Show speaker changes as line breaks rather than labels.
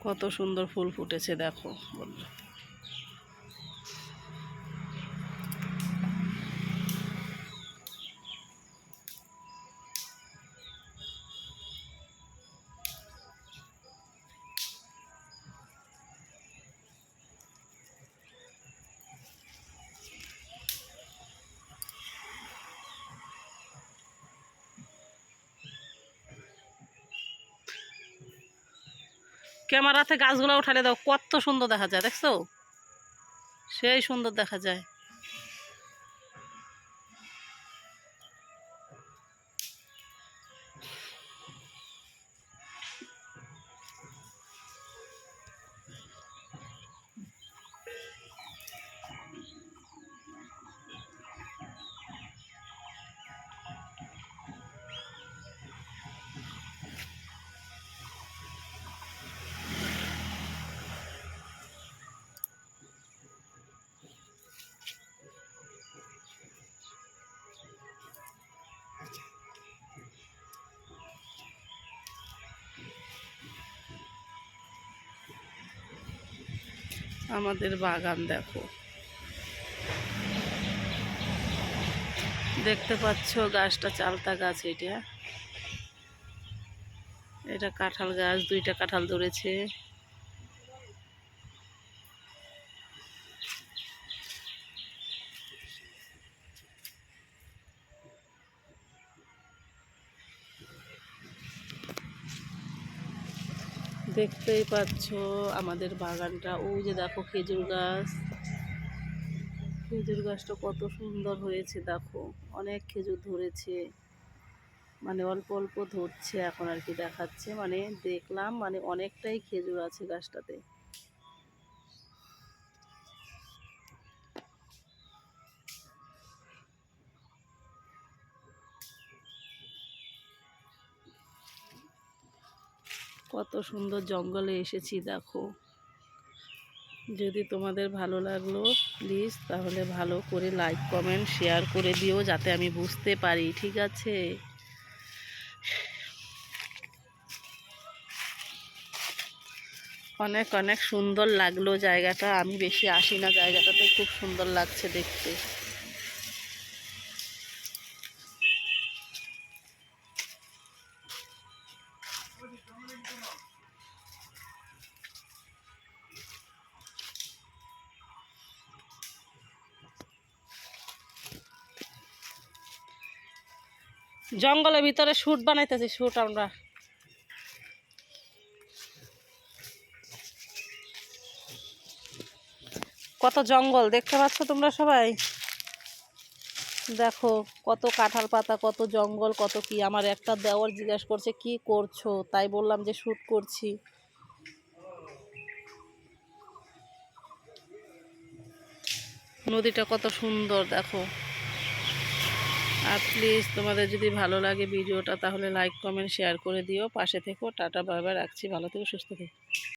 কত সুন্দর ফুল ফুটেছে দেখো বন্ধুরা। ক্যামেরাতে গাছগুলো উঠালে দাও কত সুন্দর দেখা যায় দেখছ? সেই সুন্দর দেখা যায়। আমাদের বাগান, দেখো। দেখতে পাচ্ছ গাছটা, চালতা গাছ এটা। এটা কাঁঠাল গাছ, দুইটা কাঁঠাল ধরেছে। দেখতেই পাচ্ছ আমাদের বাগানটা। ও যে দেখো খেজুর গাছ। খেজুর গাছটা কত সুন্দর হয়েছে, দেখো। অনেক খেজুর ধরেছে। মানে অল্প অল্প ধরছে এখন আর কি দেখাচ্ছে। মানে দেখলাম মানে অনেকটাই খেজুর আছে গাছটাতে। কত সুন্দর জঙ্গলে এসেছি, দেখো। যদি তোমাদের ভালো লাগল প্লিজ তাহলে ভালো করে লাইক কমেন্ট শেয়ার করে দিও, যাতে আমি বুঝতে পারি, ঠিক আছে? অনেক অনেক সুন্দর লাগল জায়গাটা। আমি বেশি আসি না, জায়গাটাতে খুব সুন্দর লাগছে দেখতে। জঙ্গলের ভিতরে শুট বানাইতেছি, শুট আমরা। কত জঙ্গল, দেখতে পাচ্ছ তোমরা সবাই? দেখো, কত কাঁঠাল পাতা, কত জঙ্গল, কত কি। আমার একটা দেওয়ার জিজ্ঞাসা করছে, কি করছ? তাই বললাম যে শ্যুট করছি। নদীটা কত সুন্দর, দেখো। আর প্লিজ তোমাদের যদি ভালো লাগে ভিডিওটা, তাহলে লাইক কমেন্ট শেয়ার করে দিও। পাশে থেকো। টাটা বারবার রাখছি। ভালো থেকো, সুস্থ থেকো।